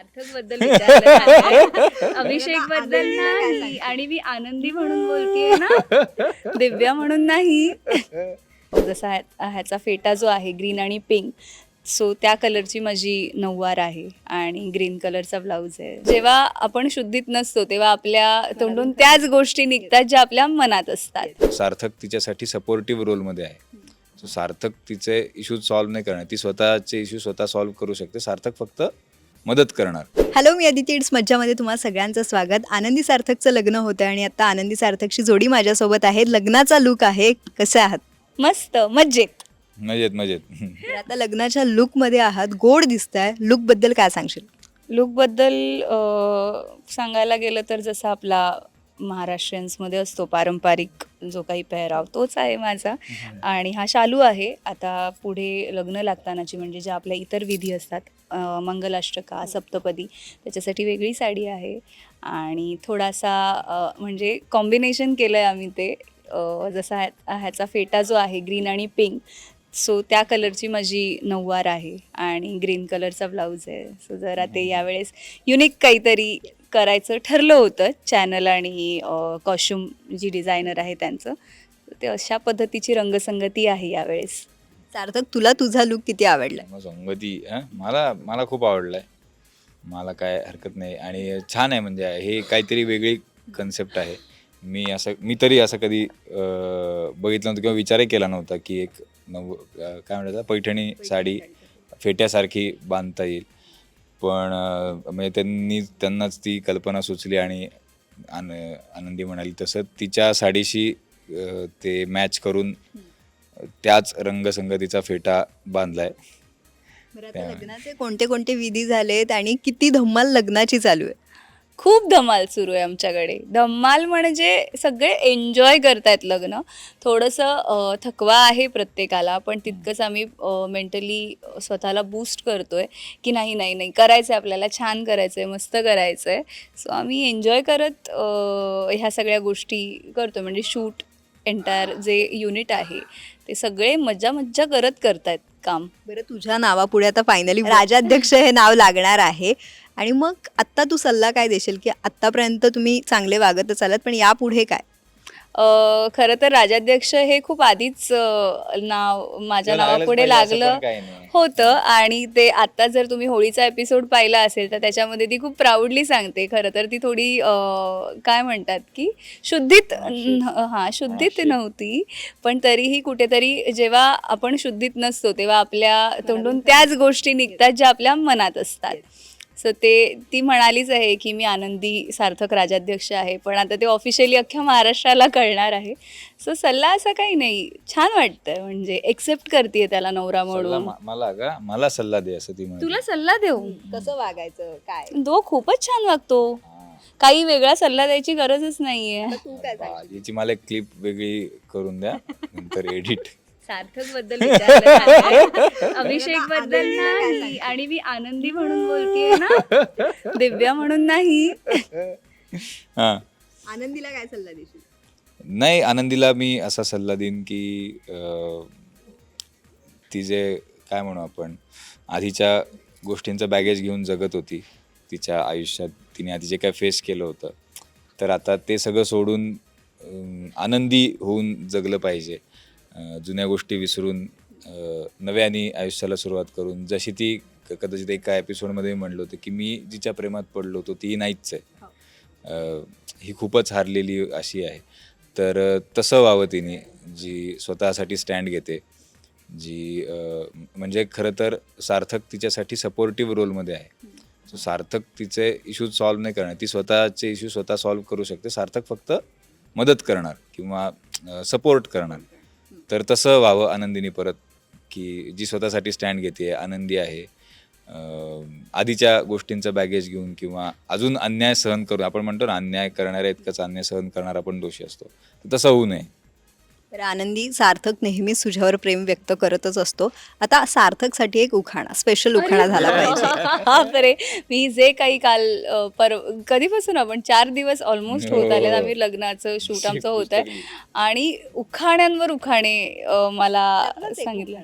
सार्थकबद्दल. अभिषेकबद्दल नाही आणि मी आनंदी म्हणून बोलतेय ना दिव्या म्हणून नाही. जसा ह्या- ह्याचा फेटा जो आहे ग्रीन आणि पिंक सो त्या कलरची माझी नऊवार आहे आणि ग्रीन कलरचा ब्लाऊज आहे. जेव्हा आपण शुद्धीत नसतो तेव्हा आपल्या तोंडून त्याच गोष्टी निघतात ज्या आपल्या मनात असतात. सार्थक तिच्यासाठी सपोर्टिव्ह रोलमध्ये आहे. So सार्थक तिचे इश्यूज सॉल्व्ह नाही करणार. ती स्वतःचे इश्यू स्वतः सॉल्व्ह करू शकते. सार्थक फक्त मदत करणार. हॅलो मी अदिती इट्स मज्जामध्ये तुम्हा सगळ्यांचं स्वागत. आनंदी सार्थकचं लग्न होतं आणि आता आनंदी सार्थकची जोडी माझ्यासोबत आहे. लग्नाचा लुक आहे. कसे आहात? मस्त. मज्जेत मजेत मजेत. तर आता लग्नाच्या लुकमध्ये आहात. गोड दिसताय. लुकबद्दल काय सांगशील? लुकबद्दल अ, सांगायला गेलं तर जसा आपला महाराष्ट्रीयन्समध्ये असतो. पारंपरिक जो काही पेहराव तोच आहे माझा. आणि हा शालू आहे. आता पुढे लग्न लागतानाची म्हणजे ज्या आपल्या इतर विधी असतात मंगलाष्टका सप्तपदी त्याच्यासाठी वेगळी साडी आहे. आणि थोडासा म्हणजे कॉम्बिनेशन केलं आहे आम्ही ते. जसा ह्या- ह्याचा फेटा जो आहे ग्रीन आणि पिंक सो त्या कलरची माझी नऊवार आहे. आणि ग्रीन कलरचा ब्लाऊज आहे. सो जरा ते यावेळेस युनिक काहीतरी करायचं ठरलं होतं चॅनल आणि कॉस्ट्युम जी डिझायनर आहे त्यांचं ते अशा पद्धतीची रंगसंगती आहे यावेळेस. सार्थक तुला तुझा लुक किती आवडलाय मग संगती हं? मला मला खूप आवडलंय. मला काय हरकत नाही आणि छान आहे म्हणजे हे काहीतरी वेगळी कन्सेप्ट आहे. मी असं मी तरी असं कधी अं, बघितलं नव्हतं किंवा विचारही केला नव्हता की एक नव अं, काय म्हणतात पैठणी साडी फेट्यासारखी बांधता येईल. पण म्हणजे त्यांनी त्यांनाच ती कल्पना सुचली आणि आन आनंदी म्हणाली. तसं तिच्या साडीशी ते मॅच करून त्याच रंगसंगतीचा फेटा बांधलाय. लग्नाचे कोणते कोणते विधी झालेत आणि किती धम्माल लग्नाची चालू आहे? खूप धमाल सुरू आहे आमच्याकडे. धमाल म्हणजे सगळे एन्जॉय करतायत लग्न. थोडंसं थकवा आहे प्रत्येकाला पण तितकंच आम्ही मेंटली स्वतःला बूस्ट करतोय की नाही नाही नाही करायचं आहे आपल्याला छान करायचं आहे मस्त करायचं आहे सो आम्ही एन्जॉय करत ह्या सगळ्या गोष्टी करतो म्हणजे शूट एंटायर जे युनिट आहे ते सगळे मज्जा मज्जा करत करतायत. काम. बरं तुझ्या नावापुढे आता फायनली राजाध्यक्ष हे नाव लागणार आहे. आणि मग आत्ता तू सल्ला काय देशील? की आत्तापर्यंत तुम्ही चांगले वागतच आलात पण यापुढे काय? खरं तर राजाध्यक्ष हे खूप आधीच नाव माझ्या नावापुढे लागलं. होतं. आणि ते आता जर तुम्ही होळीचा एपिसोड पाहिला असेल तर त्याच्यामध्ये ती खूप प्राऊडली सांगते. खरं तर ती थोडी काय म्हणतात की शुद्धीत हा शुद्धीत. नव्हती. पण तरीही कुठेतरी जेव्हा आपण शुद्धीत नसतो तेव्हा आपल्या तोंडून त्याच गोष्टी निघतात ज्या आपल्या मनात असतात. सो ते ती म्हणालीच आहे की मी आनंदी सार्थक राजाध्यक्ष आहे. पण आता ते ऑफिशियली अख्ख्या महाराष्ट्राला कळणार आहे. सो सल्ला असा काही नाही. छान वाटतंय. म्हणजे एक्सेप्ट करते त्याला नवरा सल्ला म्हणून. मा- मला का मला सल्ला दे असं ती म्हणाली. तुला सल्ला देऊ? कसं वागायचं? काय? तो खूपच छान वागतो. हा. काही वेगळा सल्ला द्यायची गरजच नाहीये. तू काय बा, याची मला एक क्लिप वेगळी करून द्या. नंतर एडिट सार्थकबद्दल. अभिषेकबद्दल नाही. आणि मी आनंदी म्हणून बोलतेय ना. दिव्या म्हणून नाही. हा. आनंदीला काय सल्ला देशील? नाही आनंदीला मी असा सल्ला देईन की अं, ती जे काय म्हणू आपण आधीच्या गोष्टींचं बॅगेज घेऊन जगत होती. तिच्या आयुष्यात तिने आधी जे काय फेस केलं होतं. तर आता ते सगळं सोडून अं, आनंदी होऊन जगलं पाहिजे. जुन्या गोष्टी विसरून नव्याने आयुष्याला सुरुवात करून जशी ती कदाचित एका एपिसोडमध्ये म्हणलं होतं की मी जिच्या प्रेमात पडलो होतो ती नाहीच आहे. अं, ही खूपच हारलेली अशी आहे. तर तसं व्हावं तिने जी स्वतःसाठी स्टँड घेते जी म्हणजे खरं तर सार्थक तिच्यासाठी सपोर्टिव्ह रोलमध्ये आहे. सो सार्थक तिचे इश्यूज सॉल्व्ह नाही करणार. ती स्वतःचे इश्यू स्वतः सॉल्व्ह करू शकते. सार्थक फक्त मदत करणार किंवा सपोर्ट करणार. तर तसं व्हावं आनंदीने परत की जी स्वतःसाठी स्टँड घेते आनंदी आहे. आधीच्या गोष्टींचं बॅगेज घेऊन किंवा अजून अन्याय सहन करून आपण म्हणतो ना अन्याय करणाऱ्या इतकंच अन्याय सहन करणारा आपण दोषी असतो. तर तसं होऊ नये. तर आनंदी सार्थक नेहमीच तुझ्यावर प्रेम व्यक्त करतच असतो. आता सार्थकसाठी एक उखाणा स्पेशल उखाणा झाला पाहिजे. बापरे मी जे काही काल अ, पर कधीपासून आपण चार दिवस ऑलमोस्ट होत आले हो. आम्ही लग्नाचं शूट आमचं होत आहे आणि उखाण्यांवर उखाणे अ, मला सांगितलं.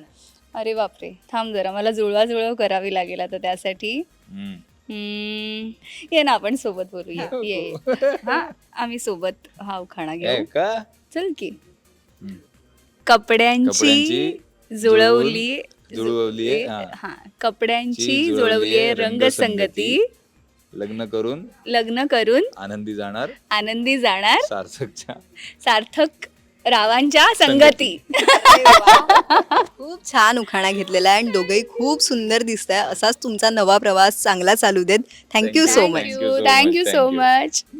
अरे बापरे थांब जरा मला जुळवा जुळव करावी लागेल आता त्यासाठी. हम्म. हम्म, ये ना आपण सोबत बोलूया. ये ये. हा आम्ही सोबत हा उखाणा घेऊ. का चल की. कपड्यांची कपड्यांची जुळवली जुळवली आहे, हा. हा कपड्यांची ची जुळवली जुळवली आहे रंगसंगती. लग्न करून लग्न करून आनंदी जाणार. आनंदी जाणार. सार्थकच्या. सार्थक रावांच्या संगती. खूप छान उखाणा घेतलेला आहे आणि दोघंही खूप सुंदर दिसत आहे असाच तुमचा नवा प्रवास चांगला चालू देत. Thank you Thank so you. Much Thank you so thank you. So. Much